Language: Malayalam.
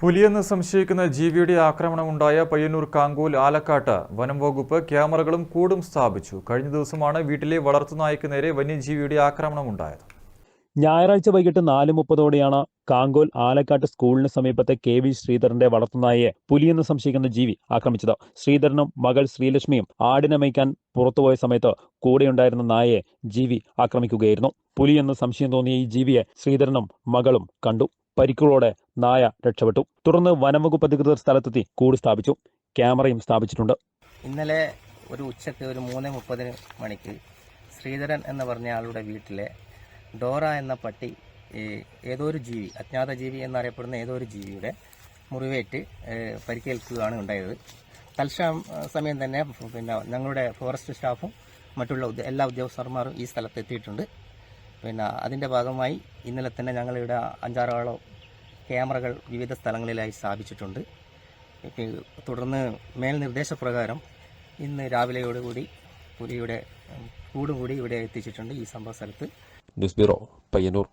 പുലിയെന്ന് സംശയിക്കുന്ന ജീവിയുടെ ആക്രമണമുണ്ടായ പയ്യന്നൂർ കാങ്കൂൽ ആലക്കാട്ട്. വനം വകുപ്പ് ക്യാമറകളും കൂടും സ്ഥാപിച്ചു. കഴിഞ്ഞ ദിവസമാണ് വീട്ടിലെ വളർത്തുനായ്ക്ക് നേരെ വന്യജീവിയുടെ ആക്രമണമുണ്ടായത്. ഞായറാഴ്ച വൈകിട്ട് നാല് മുപ്പതോടെയാണ് കാങ്കോൽ ആലക്കാട്ട് സ്കൂളിന് സമീപത്തെ കെ വി ശ്രീധരന്റെ വളർത്തുനായയെ പുലിയെന്ന് സംശയിക്കുന്ന ജീവി ആക്രമിച്ചത്. ശ്രീധരനും മകൾ ശ്രീലക്ഷ്മിയും ആടിനെ മേയ്ക്കാൻ പുറത്തുപോയ സമയത്ത് കൂടെയുണ്ടായിരുന്ന നായയെ ജീവി ആക്രമിക്കുകയായിരുന്നു. പുലിയെന്ന് സംശയം തോന്നിയ ഈ ജീവിയെ ശ്രീധരനും മകളും കണ്ടു. പരിക്കുകളോടെ നായ രക്ഷപ്പെട്ടു. തുടർന്ന് വനംവകുപ്പ് അധികൃതർ സ്ഥലത്തെത്തി കൂട് സ്ഥാപിച്ചു. ക്യാമറയും സ്ഥാപിച്ചിട്ടുണ്ട്. ഇന്നലെ ഒരു ഉച്ചയ്ക്ക് ഒരു മൂന്ന് മുപ്പതിന് മണിക്ക് ശ്രീധരൻ എന്ന് പറഞ്ഞ ആളുടെ വീട്ടിലെ ഡോറ എന്ന പട്ടി ഏതോ ഒരു ജീവി അജ്ഞാത ജീവി എന്നറിയപ്പെടുന്ന ഏതോ ഒരു ജീവിയുടെ മുറിവേറ്റ് പരിക്കേൽക്കുകയാണ് ഉണ്ടായത്. തൽക്ഷണം സമയം തന്നെ പിന്നെ ഞങ്ങളുടെ ഫോറസ്റ്റ് സ്റ്റാഫും മറ്റുള്ള എല്ലാ ഉദ്യോഗസ്ഥന്മാരും ഈ സ്ഥലത്ത് എത്തിയിട്ടുണ്ട് പിന്നെ അതിന്റെ ഭാഗമായി ഇന്നലെ തന്നെ ഞങ്ങളിവിടെ അഞ്ചാറോളം ക്യാമറകൾ വിവിധ സ്ഥലങ്ങളിലായി സ്ഥാപിച്ചിട്ടുണ്ട്. തുടർന്ന് തുടർന്ന് മേൽനിർദ്ദേശപ്രകാരം ഇന്ന് രാവിലെയോടുകൂടി പുലിയുടെ ഉം, കൂടും കൂടി ഇവിടെ എത്തിച്ചിട്ടുണ്ട് ഈ സംഭവ സ്ഥലത്ത്. News bureau Payyanur.